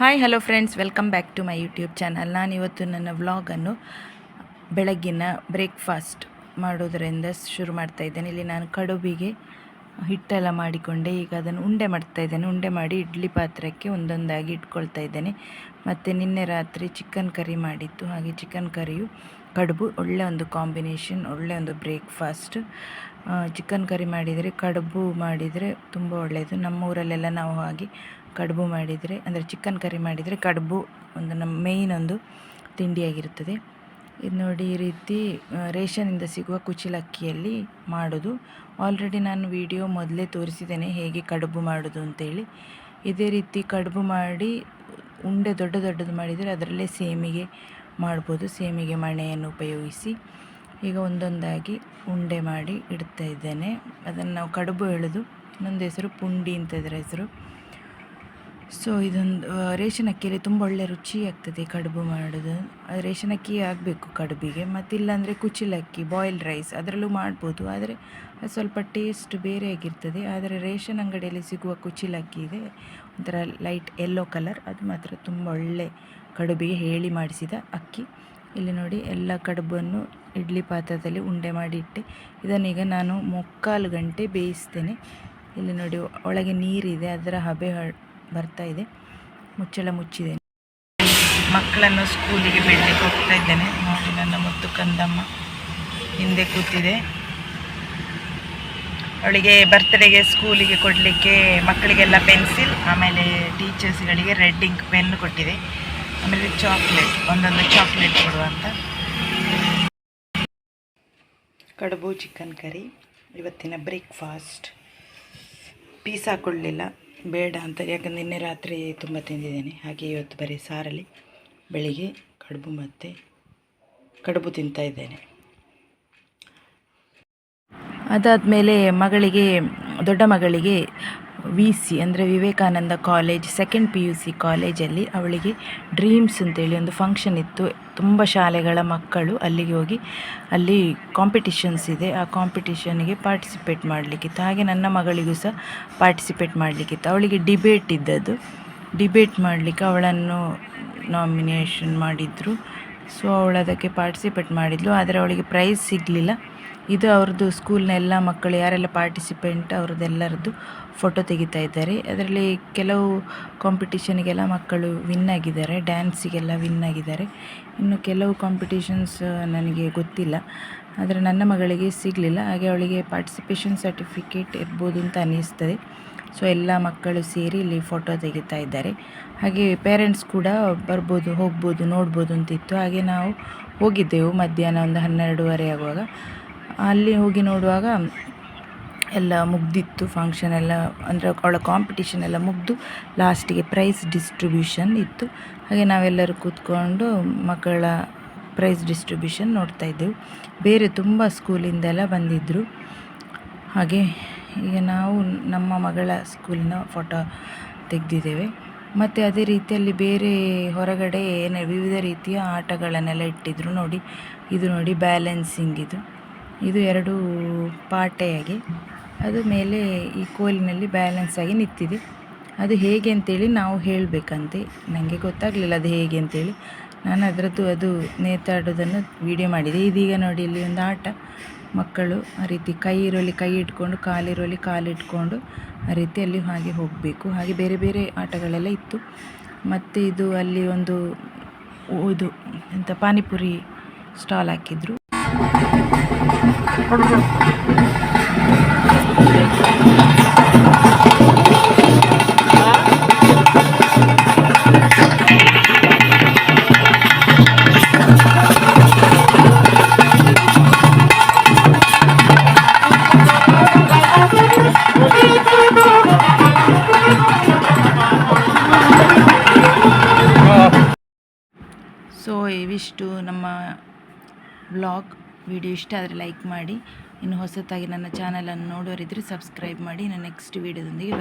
Hi hello friends welcome back to my YouTube channel ನಾನಿವತ್ತು ನನ್ನ ವ್ಲಾಗನ್ನು ಬೆಳಗ್ಗಿನ ಬ್ರೇಕ್ಫಾಸ್ಟ್ ಮಾಡೋದರಿಂದ ಶುರು ಮಾಡ್ತಾ ಇದ್ದೇನೆ. ಇಲ್ಲಿ ನಾನು ಕಡುಬಿಗೆ ಹಿಟ್ಟೆಲ್ಲ ಮಾಡಿಕೊಂಡೆ, ಈಗ ಅದನ್ನು ಉಂಡೆ ಮಾಡ್ತಾ ಇದ್ದೇನೆ. ಉಂಡೆ ಮಾಡಿ ಇಡ್ಲಿ ಪಾತ್ರಕ್ಕೆ ಒಂದೊಂದಾಗಿ ಇಟ್ಕೊಳ್ತಾ ಇದ್ದೇನೆ. ಮತ್ತು ನಿನ್ನೆ ರಾತ್ರಿ ಚಿಕನ್ ಕರಿ ಮಾಡಿತ್ತು. ಹಾಗೆ ಚಿಕನ್ ಕರಿಯು ಕಡುಬು, ಒಳ್ಳೆ ಒಂದು ಕಾಂಬಿನೇಷನ್, ಒಳ್ಳೆ ಒಂದು ಬ್ರೇಕ್ಫಾಸ್ಟ್. ಚಿಕನ್ ಕರಿ ಮಾಡಿದರೆ ಕಡುಬು ಮಾಡಿದರೆ ತುಂಬ ಒಳ್ಳೆಯದು. ನಮ್ಮ ಊರಲ್ಲೆಲ್ಲ ನಾವು ಹಾಗೆ ಕಡುಬು ಮಾಡಿದರೆ, ಅಂದರೆ ಚಿಕನ್ ಕರಿ ಮಾಡಿದರೆ ಕಡುಬು ಒಂದು ನಮ್ಮ ಮೇಯ್ನ್ ಒಂದು ತಿಂಡಿಯಾಗಿರುತ್ತದೆ. ಇದು ನೋಡಿ ಈ ರೀತಿ ರೇಷನ್ನಿಂದ ಸಿಗುವ ಕುಚಿಲಕ್ಕಿಯಲ್ಲಿ ಮಾಡೋದು. ಆಲ್ರೆಡಿ ನಾನು ವಿಡಿಯೋ ಮೊದಲೇ ತೋರಿಸಿದ್ದೇನೆ ಹೇಗೆ ಕಡುಬು ಮಾಡೋದು ಅಂತೇಳಿ. ಇದೇ ರೀತಿ ಕಡುಬು ಮಾಡಿ, ಉಂಡೆ ದೊಡ್ಡ ದೊಡ್ಡದು ಮಾಡಿದರೆ ಅದರಲ್ಲೇ ಸೇಮಿಗೆ ಮಾಡ್ಬೋದು. ಸೇಮಿಗೆ ಮಣೆಯನ್ನು ಉಪಯೋಗಿಸಿ ಈಗ ಒಂದೊಂದಾಗಿ ಉಂಡೆ ಮಾಡಿ ಇಡ್ತಾ ಇದ್ದೇನೆ. ಅದನ್ನು ನಾವು ಕಡುಬು ಹೇಳೋದು. ಇನ್ನೊಂದು ಹೆಸರು ಪುಂಡಿ ಅಂತ ಇದರ ಹೆಸರು. ಸೊ ಇದೊಂದು ರೇಷನ್ ಅಕ್ಕಿಯಲ್ಲಿ ತುಂಬ ಒಳ್ಳೆ ರುಚಿ ಆಗ್ತದೆ ಕಡುಬು ಮಾಡೋದು. ರೇಷನ್ ಅಕ್ಕಿ ಆಗಬೇಕು ಕಡುಬಿಗೆ. ಮತ್ತಿಲ್ಲಾಂದರೆ ಕುಚಿಲಕ್ಕಿ ಬಾಯ್ಲ್ಡ್ ರೈಸ್ ಅದರಲ್ಲೂ ಮಾಡ್ಬೋದು. ಆದರೆ ಅದು ಸ್ವಲ್ಪ ಟೇಸ್ಟ್ ಬೇರೆ ಆಗಿರ್ತದೆ. ಆದರೆ ರೇಷನ್ ಅಂಗಡಿಯಲ್ಲಿ ಸಿಗುವ ಕುಚಿಲಕ್ಕಿ ಇದೆ. ಒಂಥರ ಲೈಟ್ ಎಲ್ಲೋ ಕಲರ್ ಅದು ಮಾತ್ರ ತುಂಬ ಒಳ್ಳೆ ಕಡುಬಿಗೆ ಹೇಳಿ ಮಾಡಿಸಿದ ಅಕ್ಕಿ. ಇಲ್ಲಿ ನೋಡಿ, ಎಲ್ಲ ಕಡುಬನ್ನು ಇಡ್ಲಿ ಪಾತ್ರದಲ್ಲಿ ಉಂಡೆ ಮಾಡಿ ಇಟ್ಟೆ. ಇದನ್ನೀಗ ನಾನು ಮುಕ್ಕಾಲು ಗಂಟೆ ಬೇಯಿಸ್ತೇನೆ. ಇಲ್ಲಿ ನೋಡಿ, ಒಳಗೆ ನೀರಿದೆ. ಅದರ ಹಬೆ ಬರ್ತಾ ಇದೆ. ಮುಚ್ಚಳ ಮುಚ್ಚಿದೆ. ಮಕ್ಕಳನ್ನು ಸ್ಕೂಲಿಗೆ ಬಿಡಲಿಕ್ಕೆ ಹೋಗ್ತಾ ಇದ್ದೇನೆ. ನೋಡಿ, ನನ್ನ ಮುತ್ತು ಕಂದಮ್ಮ ಹಿಂದೆ ಕೂತಿದೆ. ಅವಳಿಗೆ ಬರ್ತ್ಡೇಗೆ ಸ್ಕೂಲಿಗೆ ಕೊಡಲಿಕ್ಕೆ ಮಕ್ಕಳಿಗೆಲ್ಲ ಪೆನ್ಸಿಲ್ ಆಮೇಲೆ ಟೀಚರ್ಸ್ಗಳಿಗೆ ರೆಡ್ ಇಂಕ್ ಪೆನ್ ಕೊಟ್ಟಿದೆ. ಆಮೇಲೆ ಚಾಕ್ಲೇಟ್ ಒಂದೊಂದು ಚಾಕ್ಲೇಟ್ ಕೊಡುವಂತ ಕಡುಬು ಚಿಕನ್ ಕರಿ ಇವತ್ತಿನ ಬ್ರೇಕ್ಫಾಸ್ಟ್ ಪೀಸ್ ಹಾಕ್ಕೊಳ್ಳಿಲ್ಲ ಬೇಡ ಅಂತ, ಯಾಕಂದರೆ ನಿನ್ನೆ ರಾತ್ರಿ ತುಂಬ ತಿಂದಿದ್ದೀನಿ. ಹಾಗೆ ಇವತ್ತು ಬರೀ ಸಾರಲ್ಲಿ ಬೆಳಿಗ್ಗೆ ಕಡುಬು ಮತ್ತು ಕಡುಬು ತಿಂತಾ ಇದ್ದೇನೆ. ಅದಾದಮೇಲೆ ಮಗಳಿಗೆ, ದೊಡ್ಡ ಮಗಳಿಗೆ ವಿ ಸಿ ಅಂದರೆ Vivekananda college second P U C ಕಾಲೇಜಲ್ಲಿ ಅವಳಿಗೆ ಡ್ರೀಮ್ಸ್ ಅಂತೇಳಿ ಒಂದು ಫಂಕ್ಷನ್ ಇತ್ತು. ತುಂಬ ಶಾಲೆಗಳ ಮಕ್ಕಳು ಅಲ್ಲಿಗೆ ಹೋಗಿ ಅಲ್ಲಿ ಕಾಂಪಿಟಿಷನ್ಸ್ ಇದೆ. ಆ ಕಾಂಪಿಟಿಷನ್ಗೆ ಪಾರ್ಟಿಸಿಪೇಟ್ ಮಾಡಲಿಕ್ಕಿತ್ತು. ಹಾಗೆ ನನ್ನ ಮಗಳಿಗೂ ಸಹ ಪಾರ್ಟಿಸಿಪೇಟ್ ಮಾಡಲಿಕ್ಕಿತ್ತು. ಅವಳಿಗೆ ಡಿಬೇಟ್ ಇದ್ದದ್ದು. ಡಿಬೇಟ್ ಮಾಡಲಿಕ್ಕೆ ಅವಳನ್ನು ನಾಮಿನೇಷನ್ ಮಾಡಿದರು. ಸೊ ಅವಳು ಅದಕ್ಕೆ ಪಾರ್ಟಿಸಿಪೇಟ್ ಮಾಡಿದ್ಲು. ಆದರೆ ಅವಳಿಗೆ ಪ್ರೈಸ್ ಸಿಗಲಿಲ್ಲ. ಇದು ಅವ್ರದ್ದು ಸ್ಕೂಲ್ನ ಎಲ್ಲ ಮಕ್ಕಳು ಯಾರೆಲ್ಲ ಪಾರ್ಟಿಸಿಪೆಂಟ್ ಅವ್ರದ್ದೆಲ್ಲರದ್ದು ಫೋಟೋ ತೆಗಿತಾ ಇದ್ದಾರೆ. ಅದರಲ್ಲಿ ಕೆಲವು ಕಾಂಪಿಟೇಷನ್ಗೆಲ್ಲ ಮಕ್ಕಳು ವಿನ್ ಆಗಿದ್ದಾರೆ ಡ್ಯಾನ್ಸಿಗೆಲ್ಲ ವಿನ್ ಆಗಿದ್ದಾರೆ. ಇನ್ನು ಕೆಲವು ಕಾಂಪಿಟೇಷನ್ಸ್ ನನಗೆ ಗೊತ್ತಿಲ್ಲ. ಆದರೆ ನನ್ನ ಮಗಳಿಗೆ ಸಿಗಲಿಲ್ಲ. ಹಾಗೆ ಅವಳಿಗೆ ಪಾರ್ಟಿಸಿಪೇಷನ್ ಸರ್ಟಿಫಿಕೇಟ್ ಇರ್ಬೋದು ಅಂತ ಅನ್ನಿಸ್ತದೆ. ಸೊ ಎಲ್ಲ ಮಕ್ಕಳು ಸೇರಿ ಇಲ್ಲಿ ಫೋಟೋ ತೆಗಿತಾ ಇದ್ದಾರೆ. ಹಾಗೆ ಪೇರೆಂಟ್ಸ್ ಕೂಡ ಬರ್ಬೋದು, ಹೋಗ್ಬೋದು, ನೋಡ್ಬೋದು ಅಂತಿತ್ತು. ಹಾಗೆ ನಾವು ಹೋಗಿದ್ದೆವು ಮಧ್ಯಾಹ್ನ ಒಂದು ಹನ್ನೆರಡೂವರೆ ಆಗುವಾಗ. ಅಲ್ಲಿ ಹೋಗಿ ನೋಡುವಾಗ ಎಲ್ಲ ಮುಗ್ದಿತ್ತು ಫಂಕ್ಷನ್ ಎಲ್ಲ, ಅಂದರೆ ಅವಳ ಕಾಂಪಿಟೇಷನ್ ಎಲ್ಲ ಮುಗಿದು ಲಾಸ್ಟಿಗೆ ಪ್ರೈಸ್ ಡಿಸ್ಟ್ರಿಬ್ಯೂಷನ್ ಇತ್ತು. ಹಾಗೆ ನಾವೆಲ್ಲರೂ ಕೂತ್ಕೊಂಡು ಮಕ್ಕಳ ಪ್ರೈಸ್ ಡಿಸ್ಟ್ರಿಬ್ಯೂಷನ್ ನೋಡ್ತಾ ಇದ್ದೆವು. ಬೇರೆ ತುಂಬ ಸ್ಕೂಲಿಂದೆಲ್ಲ ಬಂದಿದ್ದರು ಹಾಗೆ ಈಗ ನಾವು ನಮ್ಮ ಮಗಳ ಸ್ಕೂಲಿನ ಫೋಟೋ ತೆಗೆದಿದ್ದೇವೆ. ಮತ್ತು ಅದೇ ರೀತಿಯಲ್ಲಿ ಬೇರೆ ಹೊರಗಡೆ ಏನೇ ವಿವಿಧ ರೀತಿಯ ಆಟಗಳನ್ನೆಲ್ಲ ಇಟ್ಟಿದ್ರು ನೋಡಿ. ಇದು ನೋಡಿ ಬ್ಯಾಲೆನ್ಸಿಂಗ್ ಇದು. ಇದು ಎರಡು ಪಾಟೆಯಾಗಿ ಅದು ಮೇಲೆ ಈ ಕೋಲಿನಲ್ಲಿ ಬ್ಯಾಲೆನ್ಸ್ ಆಗಿ ನಿಂತಿದೆ. ಅದು ಹೇಗೆ ಅಂತೇಳಿ ನಾವು ಹೇಳಬೇಕಂತೆ. ನನಗೆ ಗೊತ್ತಾಗಲಿಲ್ಲ ಅದು ಹೇಗೆ ಅಂತೇಳಿ. ನಾನು ಅದರದ್ದು ಅದು ನೇತಾಡೋದನ್ನು ವಿಡಿಯೋ ಮಾಡಿದೆ. ಇದೀಗ ನೋಡಿ, ಇಲ್ಲಿ ಒಂದು ಆಟ. ಮಕ್ಕಳು ಆ ರೀತಿ ಕೈ ಇರೋಲಿ ಕೈ ಇಟ್ಕೊಂಡು ಕಾಲಿರೋಲಿ ಕಾಲಿಟ್ಕೊಂಡು ಆ ರೀತಿ ಅಲ್ಲಿ ಹಾಗೆ ಹೋಗಬೇಕು. ಹಾಗೆ ಬೇರೆ ಬೇರೆ ಆಟಗಳೆಲ್ಲ ಇತ್ತು. ಮತ್ತು ಇದು ಅಲ್ಲಿ ಒಂದು ಇದು ಎಂಥ ಪಾನಿಪುರಿ ಸ್ಟಾಲ್ ಹಾಕಿದ್ರು. ಸೊ ಇವಿಷ್ಟು ನಮ್ಮ ವ್ಲಾಗ್ ವಿಡಿಯೋ ಇಷ್ಟ ಆದರೆ ಲೈಕ್ ಮಾಡಿ. ಇನ್ನು ಹೊಸತಾಗಿ ನನ್ನ ಚಾನಲನ್ನು ನೋಡೋರಿದ್ದರೆ ಸಬ್ಸ್ಕ್ರೈಬ್ ಮಾಡಿ. ನಾನು ನೆಕ್ಸ್ಟ್ ವೀಡಿಯೋದೊಂದಿಗೆ